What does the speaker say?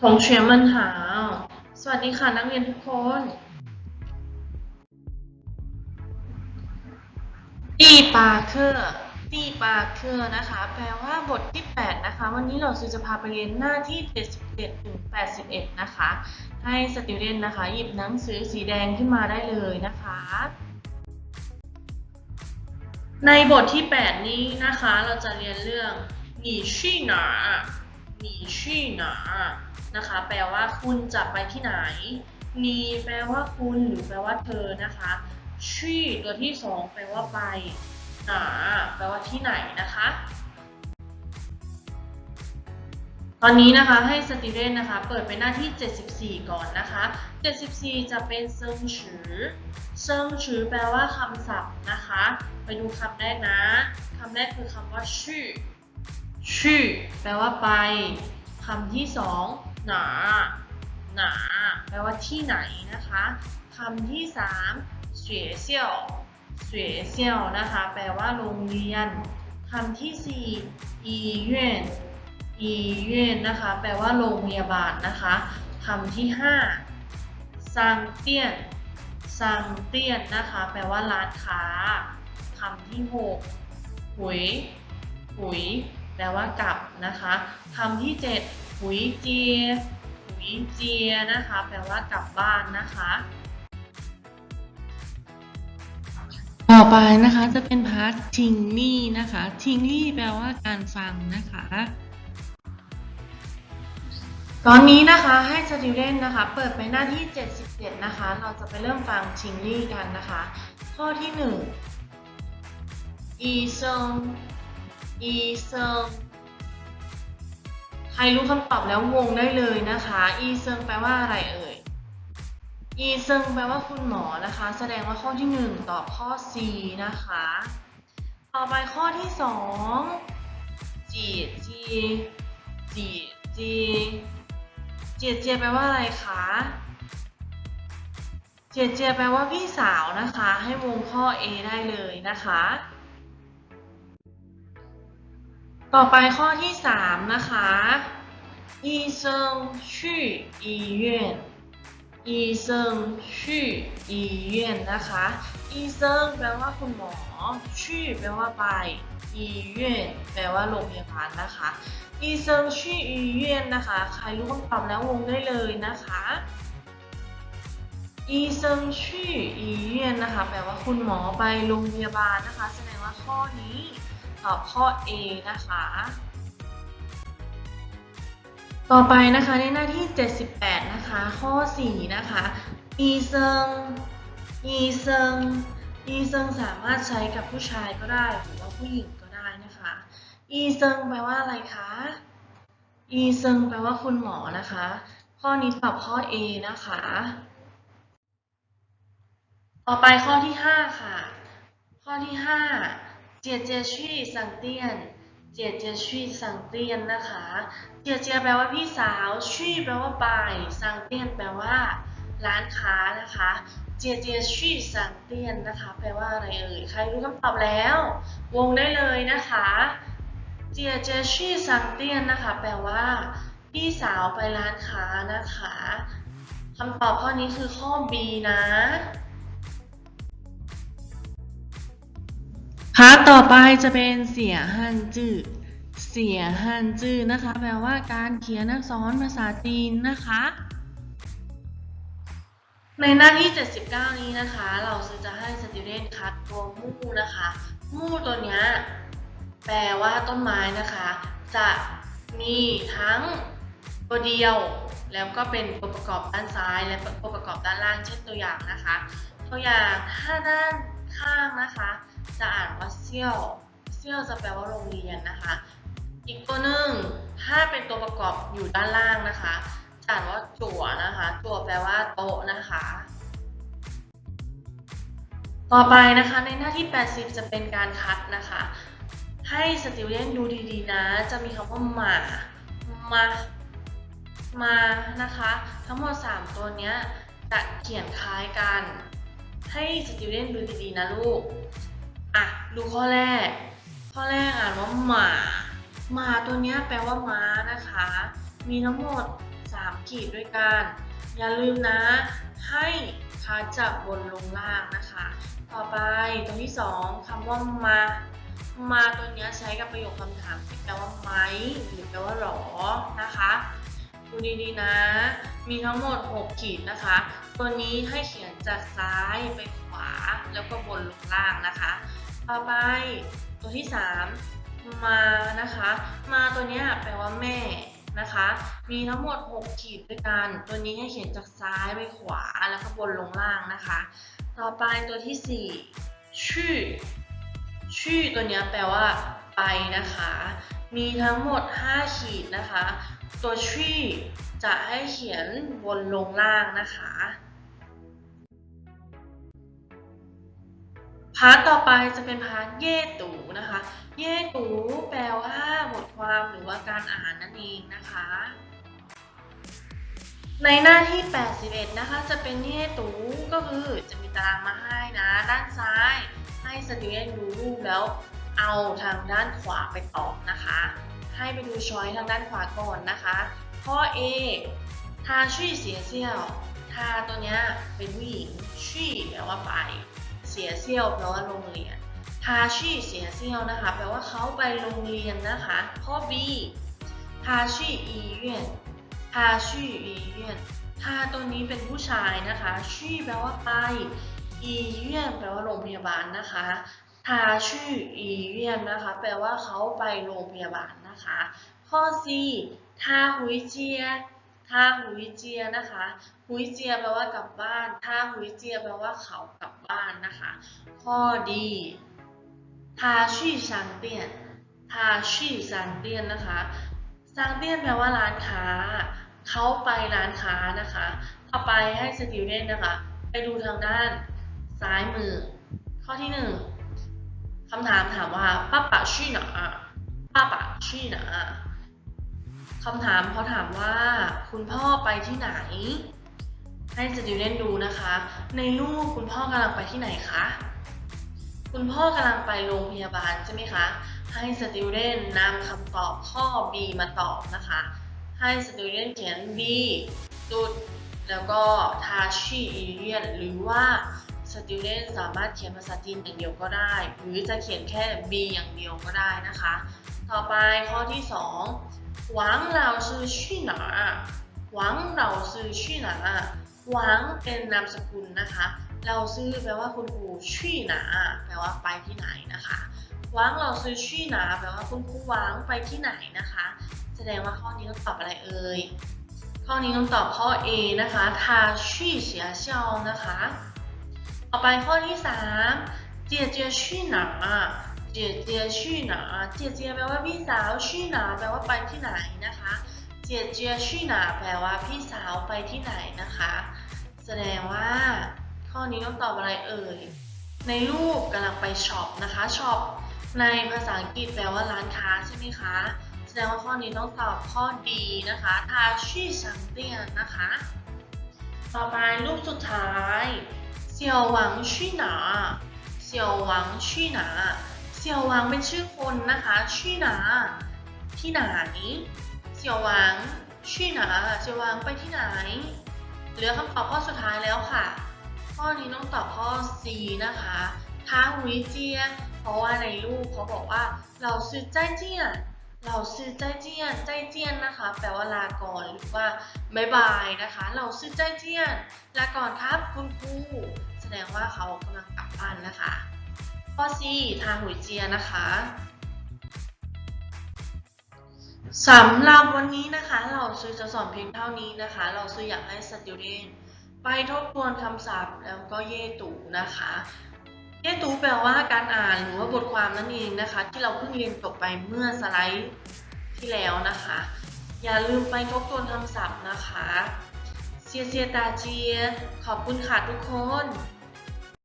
ทงเชียมันหา สวัสดีค่ะนักเรียนทุกคน ตีปาเคอร์ตีปาเคอร์นะคะ แปลว่าบทที่ 8 นะคะ วันนี้เราจะพาไปเรียนหน้าที่71ถึง81 นะคะ ให้สติเรียนนะคะ หยิบหนังสือสีแดงขึ้นมาได้เลยนะคะ ในบทที่ 8 นี้นะคะ เราจะเรียนเรื่องหนีชี่หนา 你去哪儿นะคะ แปลว่าคุณจะไปที่ไหนนีแปลว่าคุณหรือแปลว่าเธอนะคะชี่ตัวที่สองแปลว่าไปหนาแปลว่าที่ไหนนะคะ ตอนนี้นะคะให้สติเดนนะคะ เปิดไปหน้าที่ 74 ก่อนนะคะ 74 จะเป็นเซิงฉือเซิงฉือแปลว่าคำศัพท์นะคะ ไปดูคำแรกนะคำแรกคือคำว่าชื่อ ชื่อแปลว่าไปคำที่สองหนาหนาแปลว่าที่ไหนนะคะคำที่สามเสียเซี่ยวเสียเซี่ยวนะคะ แปลว่าโรงเรียนคำที่สี่อีเยนอีเย่นนะคะ แปลว่าโรงพยาบาลนะคะคำที่ห้าซังเตี้ยนซังเตี้ยนนะคะ แปลว่าร้านค้าคำที่หกหุยหุย แปลว่ากลับนะคะคำที่เจ็ดหุยเจียหุยเจียนะคะ แปลว่ากลับบ้านนะคะ ต่อไปนะคะจะเป็นพาร์ททิงลี่นะคะทิงลี่แปลว่าการฟังนะคะ ตอนนี้นะคะให้สติวเดนนะคะ เปิดไปหน้าที่ 77 นะคะ เราจะไปเริ่มฟังทิงลี่กันนะคะ ข้อที่1อีซง อีเซิงใครรู้คำตอบแล้ววงได้เลยนะคะ อีเซิงแปลว่าอะไรเอ่ย อีเซิงแปลว่าคุณหมอนะคะ แสดงว่าข้อที่ 1 ตอบข้อ C นะคะ ต่อไปข้อที่ 2 จีจีจีจีเจียเจียแปลว่าอะไรคะเจียเจียแปลว่าพี่สาวนะคะ ให้วงข้อ A ได้เลยนะคะ ต่อไปข้อที่ 3 นะคะ医生去医院医生去医院นะคะ医生แปลว่าคุณหมอชื่อแปลว่าไป医院แปลว่าโรงพยาบาลนะคะ医生去医院นะคะ ใครรู้คำตอบแล้ววงได้เลยนะคะ医生去医院นะคะ แปลว่าคุณหมอไปโรงพยาบาลนะคะ แสดงว่าข้อนี้ ตอบข้อ A นะคะ ต่อไปนะคะในหน้าที่ 78 นะคะ ข้อ 4 นะคะอีเซิงอีเซิงอีเซิงสามารถใช้กับผู้ชายก็ได้หรือว่าผู้หญิงก็ได้นะคะอีเซิงแปลว่าอะไรคะอีเซิงแปลว่าคุณหมอนะคะ ข้อนี้ตอบข้อ A นะคะ ต่อไปข้อที่ 5 ค่ะ ข้อที่ 5 เจียเจียชี่สังเตียน เจียเจียชี่สังเตียนนะคะ เจียเจียแปลว่าพี่สาวชี่แปลว่าไปสังเตียนแปลว่าร้านค้านะคะ เจียเจียชี่สังเตียนนะคะ แปลว่าอะไรเอ่ย ใครรู้คำตอบแล้ว วงได้เลยนะคะ เจียเจียชี่สังเตียนนะคะ แปลว่าพี่สาวไปร้านค้านะคะคำตอบข้อนี้คือข้อ B นะ พาร์ทต่อไปจะเป็นเสียฮันจื้อเสียฮันจื้อนะคะ แปลว่าการเขียนอักษรภาษาจีนนะคะ ในหน้าที่ 79 นี้นะคะ เราจะให้สติเดนคัดตัวมู่นะคะ มู่ตัวเนี้ยแปลว่าต้นไม้นะคะ จะมีทั้งตัวเดียว แล้วก็เป็นตัวประกอบด้านซ้ายและตัวประกอบด้านล่างเช่นตัวอย่างนะคะ ตัวอย่างถ้าด้านข้างนะคะ จะอ่านว่าเซี่ยวเซี่ยวจะแปลว่าโรงเรียนนะคะ อีกตัวหนึ่งถ้าเป็นตัวประกอบอยู่ด้านล่างนะคะจะอ่านว่าจั่วนะคะจั่วแปลว่าโต๊ะนะคะ ต่อไปนะคะในหน้าที่ 80 จะเป็นการคัดนะคะ ให้สติวเดนดูดีๆ นะ จะมีคำว่าหมามามานะคะ ทั้งหมด 3 ตัวเนี้ยจะเขียนคล้ายกัน ให้สติวเดนดูดีๆนะลูก อะดูข้อแรก ข้อแรกอ่านว่าหมาหมาตัวเนี้ยแปลว่าม้านะคะ มีทั้งหมด 3 ขีดด้วยกัน อย่าลืมนะ ให้คัดจากบนลงล่างนะคะ ต่อไปตัวที่ 2คำว่ามามาตัวเนี้ยใช้กับประโยคคำถามแปลว่าไหมหรือแปลว่าหรอนะคะดูดีๆนะ มีทั้งหมด 6 ขีดนะคะ ตัวนี้ให้เขียนจากซ้ายไปขวาแล้วก็บนลงล่างนะคะ ต่อไปตัวที่ 3 มานะคะ มาตัวนี้แปลว่าแม่นะคะ มีทั้งหมด 6 ขีดด้วยกัน ตัวนี้ให้เขียนจากซ้ายไปขวาแล้วก็บนลงล่างนะคะ ต่อไปตัวที่ 4 ชื่อ ชื่อตัวนี้แปลว่าไปนะคะ มีทั้งหมด 5 ขีดนะคะ ตัวชื่อจะให้เขียนบนลงล่างนะคะาร์ทต่อไปจะเป็นพาร์ทเย่ตูนะคะ เย่ตูแปลว่าบทความหรือว่าการอ่านนั่นเองนะคะ ในหน้าที่ 81 นะคะ จะเป็นเย่ตูก็คือจะมีตารางมาให้นะ ด้านซ้ายให้สตูเดนดูรูปแล้วเอาทางด้านขวาไปตอบนะคะ ให้ไปดูช้อยทางด้านขวาก่อนนะคะ ข้อ A ทาชี่เสียเซี่ยวทาตัวเนี้ยเป็นผู้หญิงชี่แปลว่าไป เสียเซียวแปลว่าโรงเรียนทาชีเสียเซียวนะคะ แปลว่าเขาไปโรงเรียนนะคะ ข้อ B ทาชีอีเยนทาชีอีเยนทาตัวนี้เป็นผู้ชายนะคะชีแปลว่าไปอีเยนแปลว่าโรงพยาบาลนะคะทาชี่อีเยียนนะคะ แปลว่าเขาไปโรงพยาบาลนะคะ ข้อ C ทาหุยเจียทาหุยเจียนะคะ หุยเจียแปลว่ากลับบ้านทาหุยเจียแปลว่าเขากลับ บ้านนะคะ ข้อ D ทาชี่ซังเตียนทาชี่ซังเตียนนะคะซังเตียนแปลว่าร้านค้า เขาไปร้านค้านะคะต่อไปให้สติวเดนนะคะ ไปดูทางด้านซ้ายมือ ข้อที่หนึ่งคำถามถามว่าป้าป๋าชื่อหนาป้าป๋าชื่อหนาคำถามเขาถามว่าคุณพ่อไปที่ไหน ให้สติวเดนดูนะคะ ในรูปคุณพ่อกำลังไปที่ไหนคะ คุณพ่อกำลังไปโรงพยาบาลใช่ไหมคะ ให้สติวเดนนำคำตอบข้อ B มาตอบนะคะ ให้สติวเดนเขียน B จุดแล้วก็ทาชีอีเรียนหรือว่า student สามารถเขียนภาษาจีนอย่างเดียวก็ได้ หรือจะเขียนแค่ B อย่างเดียวก็ได้นะคะ ต่อไปข้อที่2หวังเราซื้อชื่อหนาหวังเราซื้อชื่อหนา หวังเป็นนามสกุลนะคะ เราซื้อแปลว่าคุณครูชื่หนาแปลว่าไปที่ไหนนะคะหวังเราซื้อชื่หนาแปลว่าคุณครูหวังไปที่ไหนนะคะ แสดงว่าข้อนี้ต้องตอบอะไรเอ่ยข้อนี้ต้องตอบข้อ A นะคะทาชื่เสียเซียวนะคะ ต่อไปข้อที่3เจียเจียชื่หนาเจียเจียชื่หนาเจียเจียแปลว่าพี่สาวชื่หนาแปลว่าไปที่ไหนนะคะ เจียเจียชื่หนาแปลว่าพี่สาวไปที่ไหนนะคะ แสดงว่า ข้อนี้ต้องตอบอะไรเอ่ย ในรูปกำลังไปช็อปนะคะช็อปในภาษาอังกฤษแปลว่าร้านค้าใช่ไหมคะ แสดงว่าข้อนี้ต้องตอบข้อดีนะคะทาชื่อสังเตียนนะคะ ต่อไปรูปสุดท้ายเสี่ยวหวังชื่หนาเสี่ยวหวังชื่หนาเสี่ยวหวังเป็นชื่อคนนะคะชื่หนาที่ไหน เสี่ยวหวังชื่อหนาเสี่ยวหวังไปที่ไหน เหลือคำตอบข้อสุดท้ายแล้วค่ะ ข้อนี้ต้องตอบข้อ C นะคะท้าหุยเจีย เพราะว่าในรูปเขาบอกว่าเราซื้อใจเจียนเราซื้อใจเจียนใจเจียนนะคะ แปลว่าลาก่อนหรือว่าบายบายนะคะ เราซื้อใจเจียนลาก่อนครับคุณครูแสดงว่าเขากำลังกลับบ้านนะคะ ข้อ C ทาหุยเจียนะคะ สำหรับวันนี้นะคะ เราซื้อจะสอนเพียงเท่านี้นะคะ เราซื้ออยากให้ student ไปทบทวนคำศัพท์แล้วก็เย่ตูนะคะ เย่ตูแปลว่าการอ่านหรือว่าบทความนั่นเองนะคะ ที่เราเพิ่งเรียนจบไปเมื่อสไลด์ที่แล้วนะคะ อย่าลืมไปทบทวนคำศัพท์นะคะเซียเซียตาเจียขอบคุณค่ะทุกคน